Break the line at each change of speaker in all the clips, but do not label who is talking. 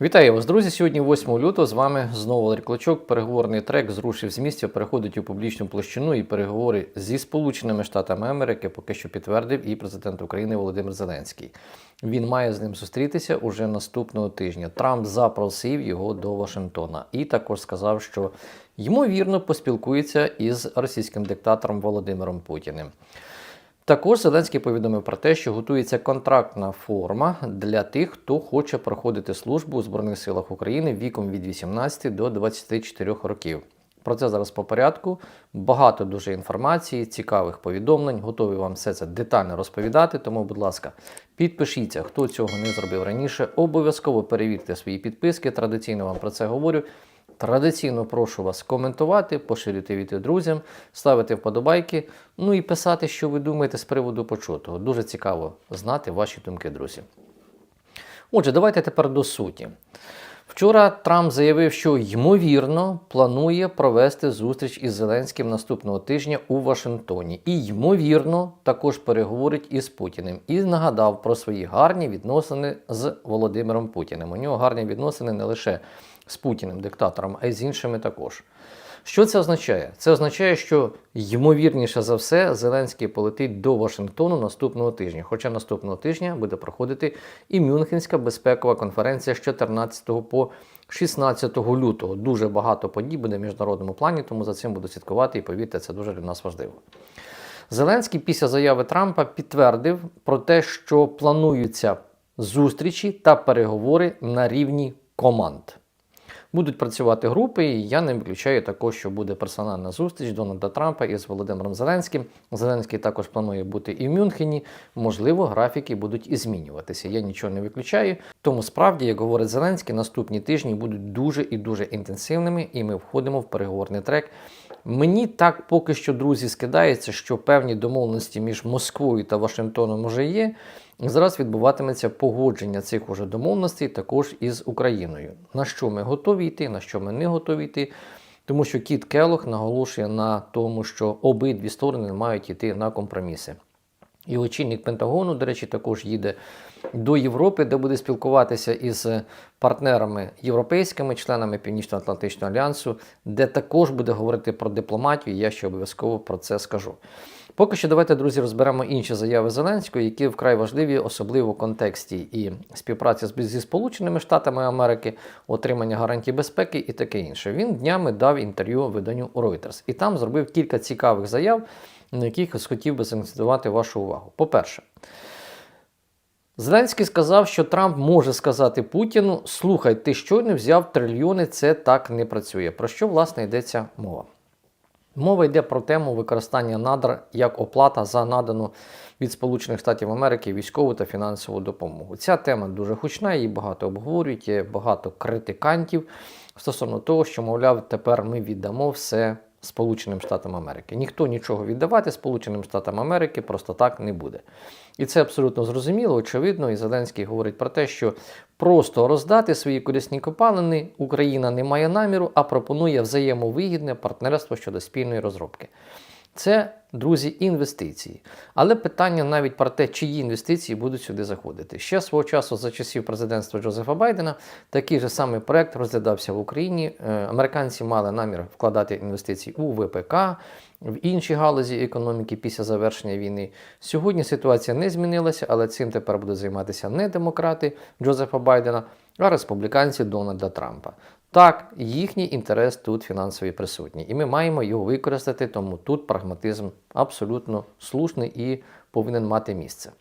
Вітаю вас, друзі! Сьогодні 8 лютого з вами знову Валерій Клочок. Переговорний трек зрушив з місця, переходить у публічну площину і переговори зі Сполученими Штатами Америки поки що підтвердив і президент України Володимир Зеленський. Він має з ним зустрітися уже наступного тижня. Трамп запросив його до Вашингтона і також сказав, що ймовірно поспілкується із російським диктатором Володимиром Путіним. Також Зеленський повідомив про те, що готується контрактна форма для тих, хто хоче проходити службу у Збройних силах України віком від 18 до 24 років. Про це зараз по порядку. Багато дуже інформації, цікавих повідомлень. Готовий вам все це детально розповідати. Тому, будь ласка, підпишіться, хто цього не зробив раніше. Обов'язково перевірте свої підписки. Традиційно вам про це говорю. Традиційно прошу вас коментувати, поширювати відео друзям, ставити вподобайки, ну і писати, що ви думаєте з приводу почутого. Дуже цікаво знати ваші думки, друзі. Отже, давайте тепер до суті. Вчора Трамп заявив, що ймовірно планує провести зустріч із Зеленським наступного тижня у Вашингтоні. І ймовірно також переговорить із Путіним. І нагадав про свої гарні відносини з Володимиром Путіним. У нього гарні відносини не лише з Путіним, диктатором, а й з іншими також. Що це означає? Це означає, що ймовірніше за все Зеленський полетить до Вашингтону наступного тижня. Хоча наступного тижня буде проходити і Мюнхенська безпекова конференція з 14 по 16 лютого. Дуже багато подій буде в міжнародному плані, тому за цим буду слідкувати і повірте, це дуже для нас важливо. Зеленський після заяви Трампа підтвердив про те, що плануються зустрічі та переговори на рівні команд. Будуть працювати групи, і я не виключаю також, що буде персональна зустріч Дональда Трампа із Володимиром Зеленським. Зеленський також планує бути і в Мюнхені. Можливо, графіки будуть і змінюватися. Я нічого не виключаю. Тому справді, як говорить Зеленський, наступні тижні будуть дуже і дуже інтенсивними, і ми входимо в переговорний трек. Мені так поки що, друзі, скидається, що певні домовленості між Москвою та Вашингтоном вже є. Зараз відбуватиметься погодження цих уже домовленостей також із Україною. На що ми готові йти, на що ми не готові йти. Тому що Кіт Келох наголошує на тому, що обидві сторони мають йти на компроміси. І очільник Пентагону, до речі, також їде до Європи, де буде спілкуватися із партнерами європейськими, членами Північно-Атлантичного альянсу, де також буде говорити про дипломатію. Я ще обов'язково про це скажу. Поки що давайте, друзі, розберемо інші заяви Зеленського, які вкрай важливі, особливо в контексті і співпраці зі Сполученими Штатами Америки, отримання гарантій безпеки і таке інше. Він днями дав інтерв'ю виданню Reuters і там зробив кілька цікавих заяв, на яких хотів би заакцентувати вашу увагу. По-перше, Зеленський сказав, що Трамп може сказати Путіну: слухай, ти щойно взяв трильйони, це так не працює. Про що власне йдеться мова? Мова йде про тему використання надр як оплата за надану від Сполучених Штатів Америки військову та фінансову допомогу. Ця тема дуже гучна, її багато обговорюють, є багато критикантів стосовно того, що, мовляв, тепер ми віддамо все Сполученим Штатам Америки. Ніхто нічого віддавати Сполученим Штатам Америки просто так не буде. І це абсолютно зрозуміло, очевидно, і Зеленський говорить про те, що просто роздати свої корисні копалини Україна не має наміру, а пропонує взаємовигідне партнерство щодо спільної розробки. Це, друзі, інвестиції. Але питання навіть про те, чиї інвестиції будуть сюди заходити. Ще свого часу, за часів президентства Джозефа Байдена, такий же самий проект розглядався в Україні. Е, американці мали намір вкладати інвестиції у ВПК, в інші галузі економіки після завершення війни. Сьогодні ситуація не змінилася, але цим тепер будуть займатися не демократи Джозефа Байдена, а республіканці Дональда Трампа. Так, їхній інтерес тут фінансовий присутній, і ми маємо його використати, тому тут прагматизм абсолютно слушний і повинен мати місце.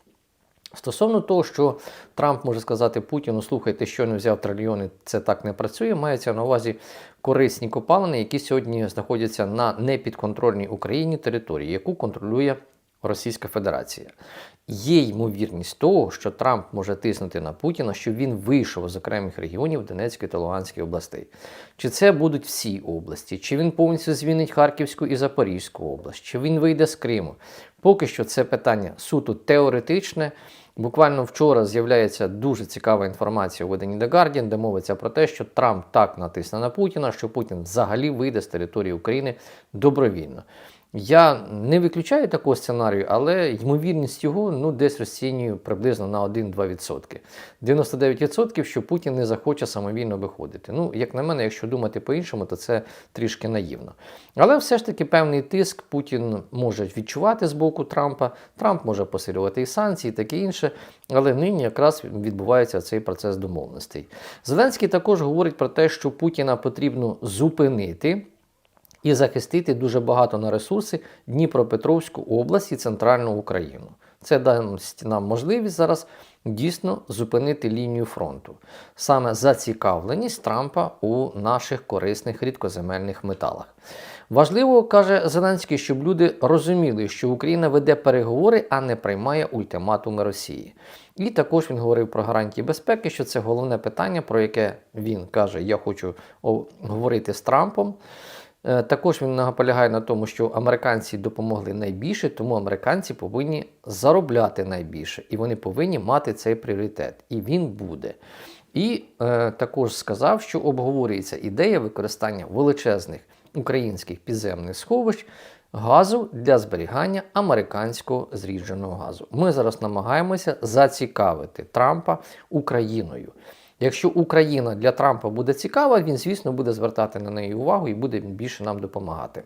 Стосовно того, що Трамп може сказати Путіну, слухайте, що не взяв трильйони, це так не працює. Мається на увазі корисні копалини, які сьогодні знаходяться на непідконтрольній Україні території, яку контролює Російська Федерація. Є ймовірність того, що Трамп може тиснути на Путіна, щоб він вийшов з окремих регіонів Донецької та Луганської областей. Чи це будуть всі області, чи він повністю звільнить Харківську і Запорізьку область, чи він вийде з Криму. Поки що це питання суто теоретичне. Буквально вчора з'являється дуже цікава інформація у виданні The Guardian, де мовиться про те, що Трамп так натисне на Путіна, що Путін взагалі вийде з території України добровільно. Я не виключаю такого сценарію, але ймовірність його ну, десь розцінюю приблизно на 1-2%. 99%, що Путін не захоче самовільно виходити. Ну, як на мене, якщо думати по-іншому, то це трішки наївно. Але все ж таки певний тиск Путін може відчувати з боку Трампа. Трамп може посилювати і санкції, і таке інше. Але нині якраз відбувається цей процес домовленостей. Зеленський також говорить про те, що Путіна потрібно зупинити і захистити дуже багато на ресурси Дніпропетровську область і центральну Україну. Це дасть нам можливість зараз дійсно зупинити лінію фронту. Саме зацікавленість Трампа у наших корисних рідкоземельних металах. Важливо, каже Зеленський, щоб люди розуміли, що Україна веде переговори, а не приймає ультиматуми Росії. І також він говорив про гарантії безпеки, що це головне питання, про яке він каже: Я хочу говорити з Трампом. Е, також він наполягає на тому, що американці допомогли найбільше, тому американці повинні заробляти найбільше, і вони повинні мати цей пріоритет. І він буде. І е, також сказав, що обговорюється ідея використання величезних українських підземних сховищ газу для зберігання американського зрідженого газу. Ми зараз намагаємося зацікавити Трампа Україною. Якщо Україна для Трампа буде цікава, він, звісно, буде звертати на неї увагу і буде більше нам допомагати.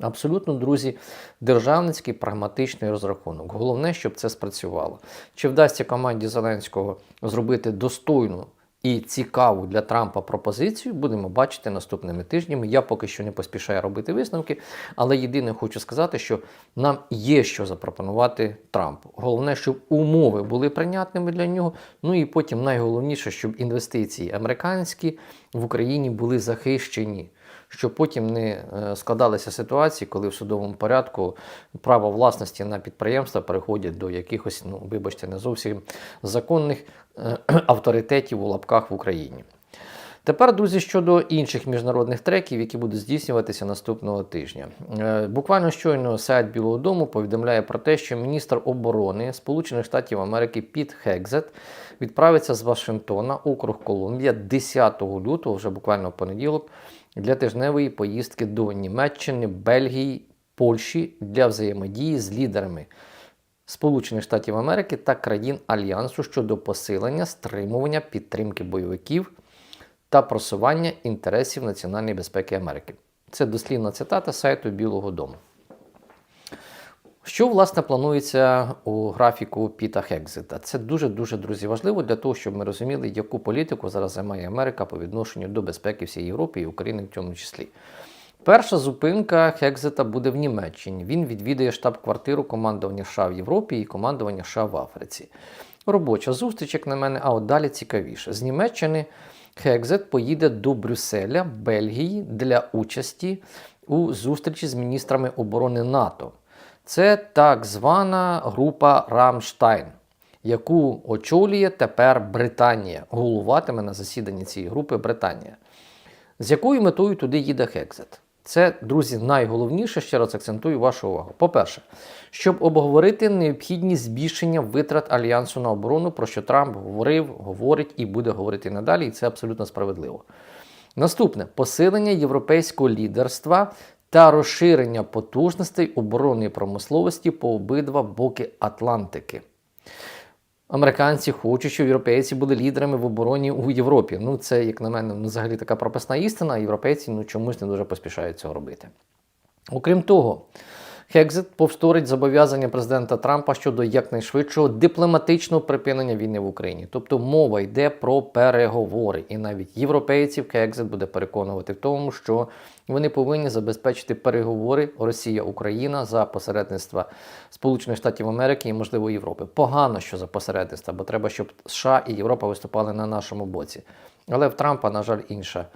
Абсолютно, друзі, державницький прагматичний розрахунок. Головне, щоб це спрацювало. Чи вдасться команді Зеленського зробити достойну і цікаву для Трампа пропозицію, будемо бачити наступними тижнями. Я поки що не поспішаю робити висновки, але єдине хочу сказати, що нам є що запропонувати Трампу. Головне, щоб умови були прийнятними для нього. Ну і потім найголовніше, щоб інвестиції американські в Україні були захищені щоб потім не е, складалися ситуації, коли в судовому порядку право власності на підприємства переходять до якихось, ну вибачте, не зовсім законних е, авторитетів у лапках в Україні. Тепер, друзі, щодо інших міжнародних треків, які будуть здійснюватися наступного тижня. Е, буквально щойно сайт Білого Дому повідомляє про те, що міністр оборони Сполучених Штатів Америки Піт Хекзет відправиться з Вашингтона, округ Колумбія, 10 лютого, вже буквально в понеділок, для тижневої поїздки до Німеччини, Бельгії, Польщі для взаємодії з лідерами Сполучених Штатів Америки та країн Альянсу щодо посилення, стримування підтримки бойовиків та просування інтересів національної безпеки Америки. Це дослівна цитата сайту Білого Дому. Що, власне, планується у графіку Піта Хекзита? Це дуже-дуже, друзі, важливо для того, щоб ми розуміли, яку політику зараз займає Америка по відношенню до безпеки всієї Європи і України в цьому числі. Перша зупинка Хекзета буде в Німеччині. Він відвідає штаб-квартиру командування США в Європі і командування США в Африці. Робоча зустріч, як на мене, а от далі цікавіше. З Німеччини Хекзет поїде до Брюсселя, Бельгії для участі у зустрічі з міністрами оборони НАТО. Це так звана група Рамштайн, яку очолює тепер Британія. Головуватиме на засіданні цієї групи Британія. З якою метою туди їде Хекзет? Це, друзі, найголовніше, ще раз акцентую вашу увагу. По-перше, щоб обговорити необхідність збільшення витрат Альянсу на оборону, про що Трамп говорив, говорить і буде говорити надалі, і це абсолютно справедливо. Наступне посилення європейського лідерства та розширення потужностей оборонної промисловості по обидва боки Атлантики. Американці хочуть, щоб європейці були лідерами в обороні у Європі. Ну, це, як на мене, ну, взагалі така прописна істина, європейці ну, чомусь не дуже поспішають цього робити. Окрім того, Хекзит повторить зобов'язання президента Трампа щодо якнайшвидшого дипломатичного припинення війни в Україні. Тобто мова йде про переговори, і навіть європейців Хекзит буде переконувати в тому, що вони повинні забезпечити переговори Росія-Україна за посередництва Сполучених Штатів Америки і, можливо, Європи. Погано, що за посередництва, бо треба, щоб США і Європа виступали на нашому боці. Але в Трампа, на жаль, інша.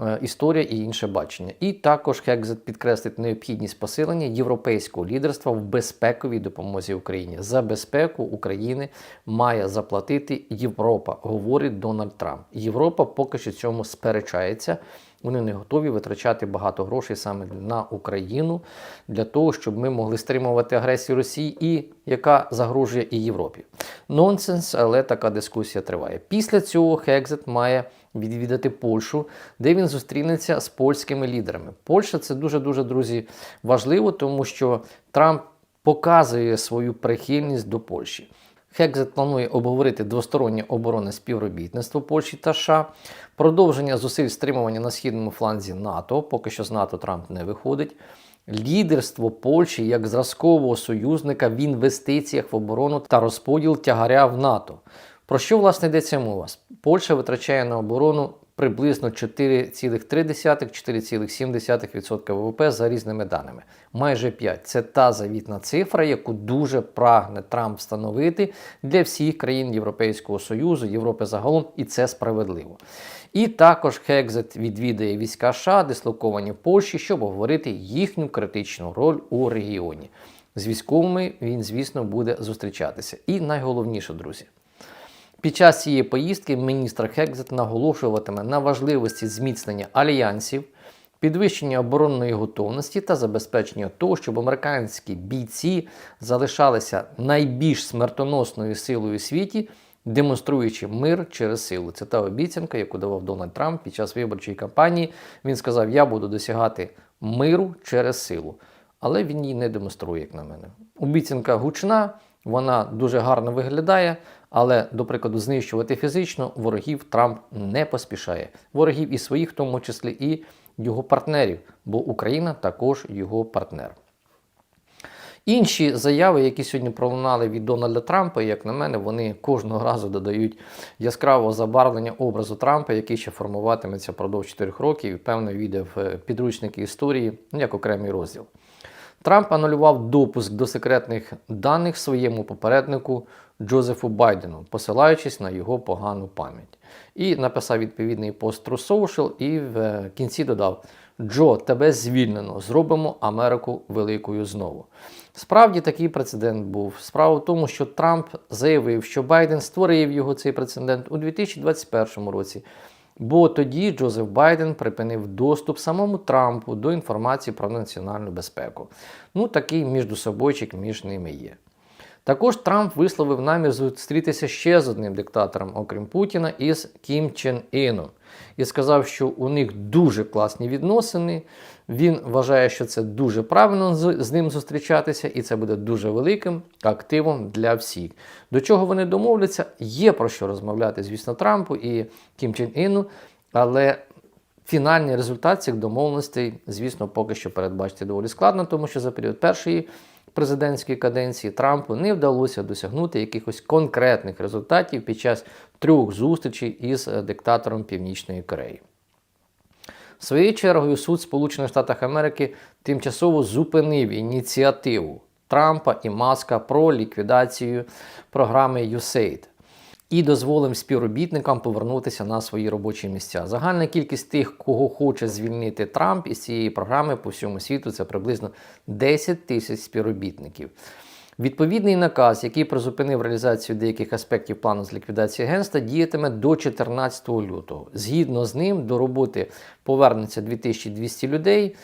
Е, історія і інше бачення. І також Хекзет підкреслить необхідність посилення європейського лідерства в безпековій допомозі Україні. За безпеку України має заплатити Європа, говорить Дональд Трамп. Європа поки що цьому сперечається. вони не готові витрачати багато грошей саме на Україну для того, щоб ми могли стримувати агресію Росії, і яка загрожує і Європі. Нонсенс, але така дискусія триває. Після цього Хекзет має відвідати Польщу, де він зустрінеться з польськими лідерами. Польща це дуже дуже друзі важливо, тому що Трамп показує свою прихильність до Польщі. Хекзет планує обговорити двостороннє оборонне співробітництво Польщі та США, продовження зусиль стримування на східному фланзі НАТО, поки що з НАТО Трамп не виходить, лідерство Польщі як зразкового союзника в інвестиціях в оборону та розподіл тягаря в НАТО. Про що власне йдеться мова? Польща витрачає на оборону приблизно 4,3-4,7% ВВП за різними даними. Майже 5. Це та завітна цифра, яку дуже прагне Трамп встановити для всіх країн Європейського Союзу, Європи загалом, і це справедливо. І також Хекзет відвідає війська США, дислоковані в Польщі, щоб обговорити їхню критичну роль у регіоні. З військовими він, звісно, буде зустрічатися. І найголовніше, друзі. Під час цієї поїздки міністр Хекзет наголошуватиме на важливості зміцнення альянсів, підвищення оборонної готовності та забезпечення того, щоб американські бійці залишалися найбільш смертоносною силою у світі, демонструючи мир через силу. Це та обіцянка, яку давав Дональд Трамп під час виборчої кампанії. Він сказав: Я буду досягати миру через силу. Але він її не демонструє, як на мене. Обіцянка гучна, вона дуже гарно виглядає, але, до прикладу, знищувати фізично ворогів Трамп не поспішає. Ворогів і своїх, в тому числі і його партнерів, бо Україна також його партнер. Інші заяви, які сьогодні пролунали від Дональда Трампа, як на мене, вони кожного разу додають яскравого забарвлення образу Трампа, який ще формуватиметься впродовж 4 років і певно війде в підручники історії ну, як окремий розділ. Трамп анулював допуск до секретних даних своєму попереднику Джозефу Байдену, посилаючись на його погану пам'ять. І написав відповідний пост True Social і в кінці додав: Джо, тебе звільнено, зробимо Америку великою знову. Справді такий прецедент був. Справа в тому, що Трамп заявив, що Байден створив його цей прецедент у 2021 році. Бо тоді Джозеф Байден припинив доступ самому Трампу до інформації про національну безпеку. Ну, такий міждособойчик між ними є. Також Трамп висловив намір зустрітися ще з одним диктатором, окрім Путіна, із Кім Чен Іном. І сказав, що у них дуже класні відносини. Він вважає, що це дуже правильно з ним зустрічатися, і це буде дуже великим активом для всіх. До чого вони домовляться, є про що розмовляти, звісно, Трампу і Кім Чен Іну, але фінальний результат цих домовленостей, звісно, поки що передбачити доволі складно, тому що за період першої президентської каденції Трампу не вдалося досягнути якихось конкретних результатів під час трьох зустрічей із диктатором Північної Кореї. Своєю чергою суд Сполучених Штатів Америки тимчасово зупинив ініціативу Трампа і Маска про ліквідацію програми USAID і дозволив співробітникам повернутися на свої робочі місця. Загальна кількість тих, кого хоче звільнити Трамп із цієї програми по всьому світу, це приблизно 10 тисяч співробітників. Відповідний наказ, який призупинив реалізацію деяких аспектів плану з ліквідації агентства, діятиме до 14 лютого. Згідно з ним, до роботи повернеться 2200 людей,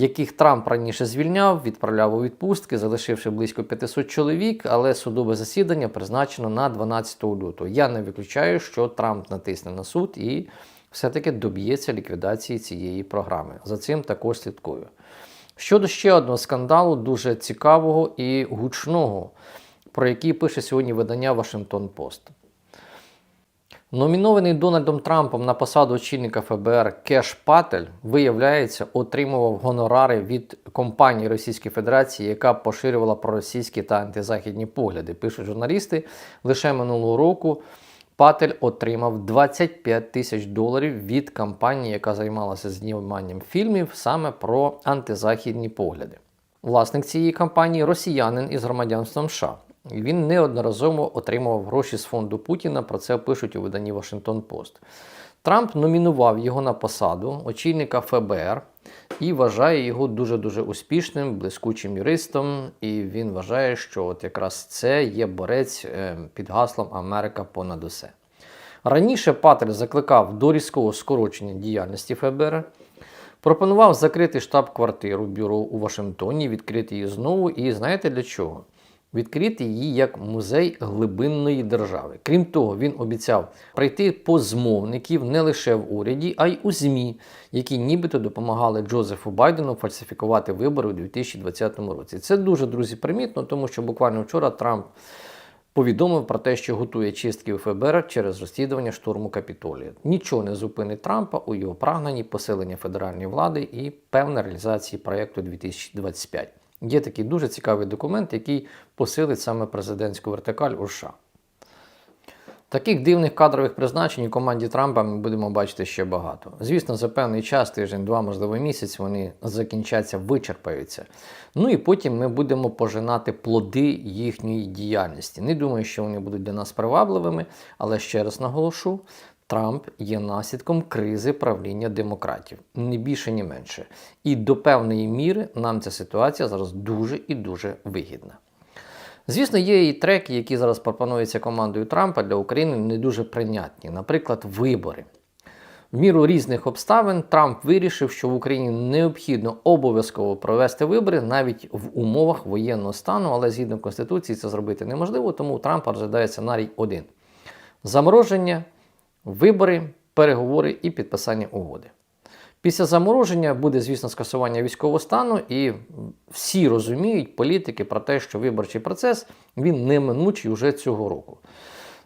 яких Трамп раніше звільняв, відправляв у відпустки, залишивши близько 500 чоловік, але судове засідання призначено на 12 лютого. Я не виключаю, що Трамп натисне на суд і все-таки доб'ється ліквідації цієї програми. За цим також слідкую. Щодо ще одного скандалу, дуже цікавого і гучного, про який пише сьогодні видання Вашингтон Пост. Номінований Дональдом Трампом на посаду очільника ФБР Кеш Патель, виявляється, отримував гонорари від компанії Російської Федерації, яка поширювала проросійські та антизахідні погляди. Пишуть журналісти лише минулого року. Патель отримав 25 тисяч доларів від компанії, яка займалася зніманням фільмів саме про антизахідні погляди. Власник цієї компанії росіянин із громадянством США. Він неодноразово отримував гроші з фонду Путіна. Про це пишуть у виданні Вашингтон Пост. Трамп номінував його на посаду очільника ФБР і вважає його дуже-дуже успішним, блискучим юристом. І він вважає, що от якраз це є борець під гаслом Америка понад усе. Раніше Патель закликав до різкого скорочення діяльності ФБР, пропонував закрити штаб-квартиру бюро у Вашингтоні, відкрити її знову. І знаєте для чого? Відкрити її як музей глибинної держави. Крім того, він обіцяв прийти по змовників не лише в уряді, а й у ЗМІ, які нібито допомагали Джозефу Байдену фальсифікувати вибори у 2020 році. Це дуже друзі примітно, тому що буквально вчора Трамп повідомив про те, що готує чистки у ФБР через розслідування штурму Капітолія. Нічого не зупинить Трампа у його прагненні посилення федеральної влади і певна реалізації проєкту 2025. Є такий дуже цікавий документ, який посилить саме президентську вертикаль у США. Таких дивних кадрових призначень у команді Трампа ми будемо бачити ще багато. Звісно, за певний час, тиждень, два, можливо, місяць, вони закінчаться, вичерпаються. Ну і потім ми будемо пожинати плоди їхньої діяльності. Не думаю, що вони будуть для нас привабливими, але ще раз наголошу. Трамп є наслідком кризи правління демократів, не більше, ні менше. І до певної міри нам ця ситуація зараз дуже і дуже вигідна. Звісно, є і треки, які зараз пропонуються командою Трампа для України, не дуже прийнятні. Наприклад, вибори. В міру різних обставин Трамп вирішив, що в Україні необхідно обов'язково провести вибори навіть в умовах воєнного стану, але згідно Конституції це зробити неможливо, тому у Трампа розглядає сценарій один: замороження, вибори, переговори і підписання угоди. Після замороження буде, звісно, скасування військового стану, і всі розуміють політики про те, що виборчий процес він неминучий уже цього року.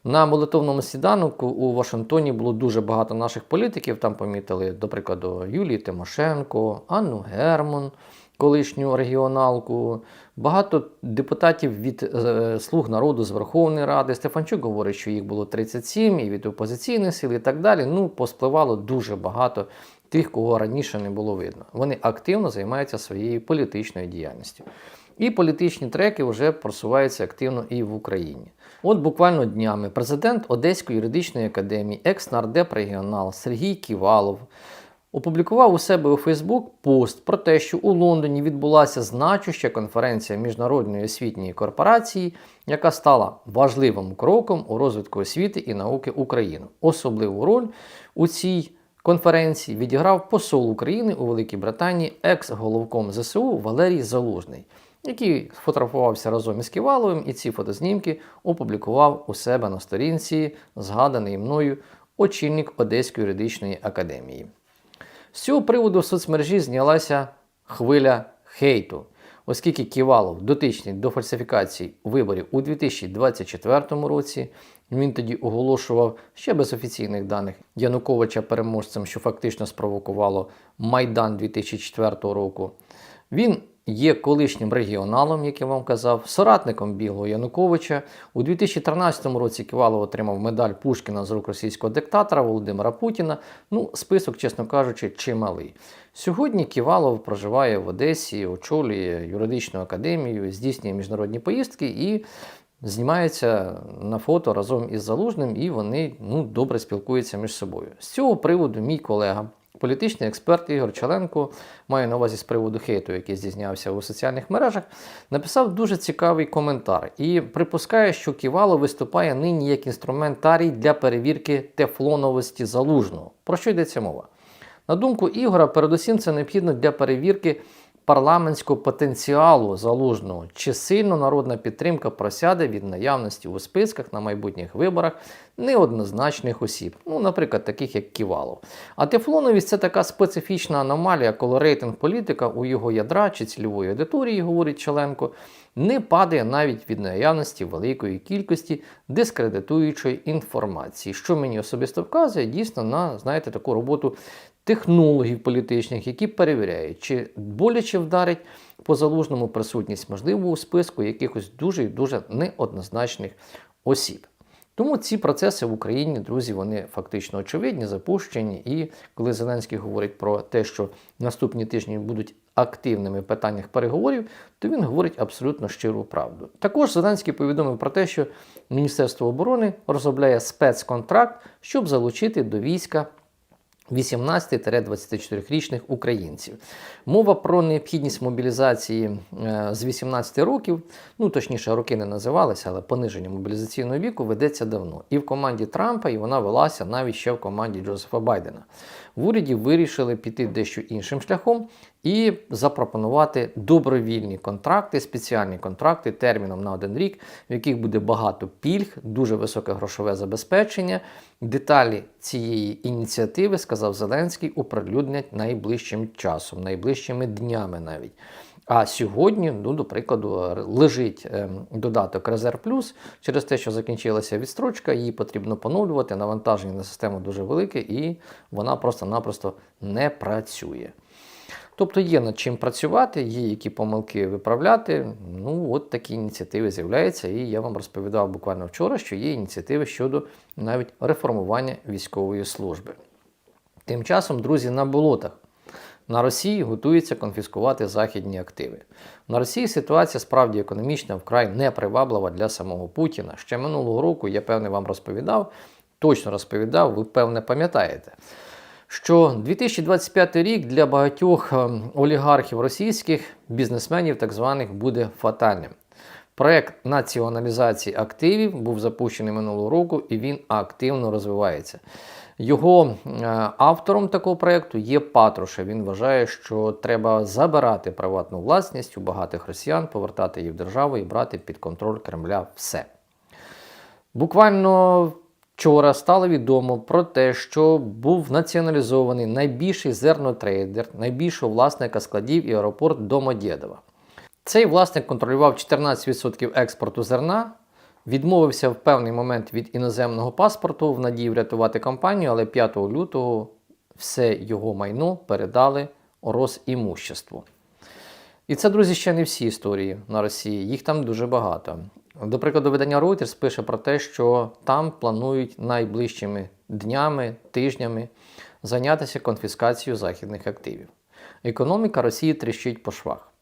На молитовному сніданку у Вашингтоні було дуже багато наших політиків. Там помітили, до прикладу, Юлії Тимошенко, Анну Герман, колишню регіоналку, багато депутатів від е, Слуг народу з Верховної Ради. Стефанчук говорить, що їх було 37, і від опозиційних сил, і так далі. Ну, поспливало дуже багато тих, кого раніше не було видно. Вони активно займаються своєю політичною діяльністю. І політичні треки вже просуваються активно і в Україні. От буквально днями президент Одеської юридичної академії, екс-нардеп регіонал Сергій Ківалов опублікував у себе у Фейсбук пост про те, що у Лондоні відбулася значуща конференція міжнародної освітньої корпорації, яка стала важливим кроком у розвитку освіти і науки України. Особливу роль у цій конференції відіграв посол України у Великій Британії, екс-головком ЗСУ Валерій Залужний, який фотографувався разом із Ківаловим і ці фотознімки опублікував у себе на сторінці, згаданий мною очільник Одеської юридичної академії. З цього приводу в соцмережі знялася хвиля хейту, оскільки Ківалов дотичний до фальсифікацій виборів у 2024 році. Він тоді оголошував ще без офіційних даних Януковича переможцем, що фактично спровокувало Майдан 2004 року. Він є колишнім регіоналом, як я вам казав, соратником білого Януковича. У 2013 році Ківалов отримав медаль Пушкіна з рук російського диктатора Володимира Путіна. Ну, список, чесно кажучи, чималий. Сьогодні Ківалов проживає в Одесі, очолює юридичну академію, здійснює міжнародні поїздки і знімаються на фото разом із Залужним, і вони ну, добре спілкуються між собою. З цього приводу мій колега, політичний експерт Ігор Челенко, маю на увазі з приводу хейту, який здійснявся у соціальних мережах, написав дуже цікавий коментар і припускає, що Ківало виступає нині як інструментарій для перевірки тефлоновості залужного. Про що йдеться мова? На думку Ігора, передусім це необхідно для перевірки парламентського потенціалу залужного, чи сильно народна підтримка просяде від наявності у списках на майбутніх виборах неоднозначних осіб, ну, наприклад, таких як Ківалов. А тефлоновість це така специфічна аномалія, коли рейтинг політика у його ядра чи цільової аудиторії, говорить Челенко, не падає навіть від наявності великої кількості дискредитуючої інформації, що мені особисто вказує дійсно на знаєте, таку роботу технологів політичних, які перевіряють, чи боляче вдарить по залужному присутність, можливо, у списку якихось дуже і дуже неоднозначних осіб. Тому ці процеси в Україні, друзі, вони фактично очевидні, запущені. І коли Зеленський говорить про те, що наступні тижні будуть активними в питаннях переговорів, то він говорить абсолютно щиру правду. Також Зеленський повідомив про те, що Міністерство оборони розробляє спецконтракт, щоб залучити до війська 18-24-річних українців. Мова про необхідність мобілізації е, з 18 років, ну точніше, роки не називалися, але пониження мобілізаційного віку ведеться давно. І в команді Трампа, і вона велася навіть ще в команді Джозефа Байдена. В уряді вирішили піти дещо іншим шляхом і запропонувати добровільні контракти, спеціальні контракти терміном на один рік, в яких буде багато пільг, дуже високе грошове забезпечення. Деталі цієї ініціативи, сказав Зеленський, оприлюднять найближчим часом, найближчими днями навіть. А сьогодні, ну, до прикладу, лежить ем, додаток Резерв Плюс через те, що закінчилася відстрочка, її потрібно поновлювати. Навантаження на систему дуже велике, і вона просто-напросто не працює. Тобто є над чим працювати, є які помилки виправляти. Ну, от такі ініціативи з'являються. І я вам розповідав буквально вчора, що є ініціативи щодо навіть реформування військової служби. Тим часом, друзі, на болотах. На Росії готується конфіскувати західні активи. На Росії ситуація справді економічна вкрай неприваблива для самого Путіна. Ще минулого року я певне вам розповідав, точно розповідав, ви певне пам'ятаєте, що 2025 рік для багатьох ем, олігархів російських бізнесменів так званих буде фатальним. Проект націоналізації активів був запущений минулого року і він активно розвивається. Його е, автором такого проєкту є Патруша. Він вважає, що треба забирати приватну власність у багатих росіян, повертати її в державу і брати під контроль Кремля все. Буквально вчора стало відомо про те, що був націоналізований найбільший зернотрейдер, найбільшого власника складів і аеропорт Домодєдова. Цей власник контролював 14% експорту зерна, відмовився в певний момент від іноземного паспорту в надії врятувати компанію, але 5 лютого все його майно передали Росімуществу. І це, друзі, ще не всі історії на Росії, їх там дуже багато. До прикладу, видання Reuters пише про те, що там планують найближчими днями, тижнями зайнятися конфіскацією західних активів. Економіка Росії тріщить по швах.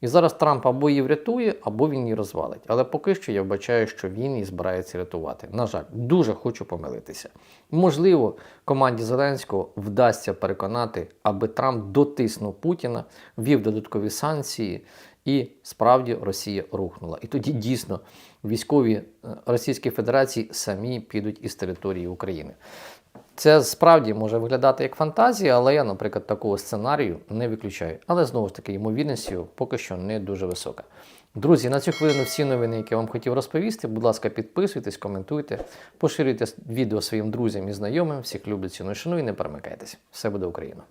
І зараз Трамп або її врятує, або він її розвалить. Але поки що я вбачаю, що він її збирається рятувати. На жаль, дуже хочу помилитися. Можливо, команді Зеленського вдасться переконати, аби Трамп дотиснув Путіна, ввів додаткові санкції, і справді Росія рухнула. І тоді дійсно військові е, Російської Федерації самі підуть із території України. Це справді може виглядати як фантазія, але я, наприклад, такого сценарію не виключаю. Але знову ж таки, ймовірність його поки що не дуже висока. Друзі, на цю хвилину всі новини, які я вам хотів розповісти. Будь ласка, підписуйтесь, коментуйте, поширюйте відео своїм друзям і знайомим. Всіх люблю, ціную, шаную і не перемикайтесь. Все буде Україна!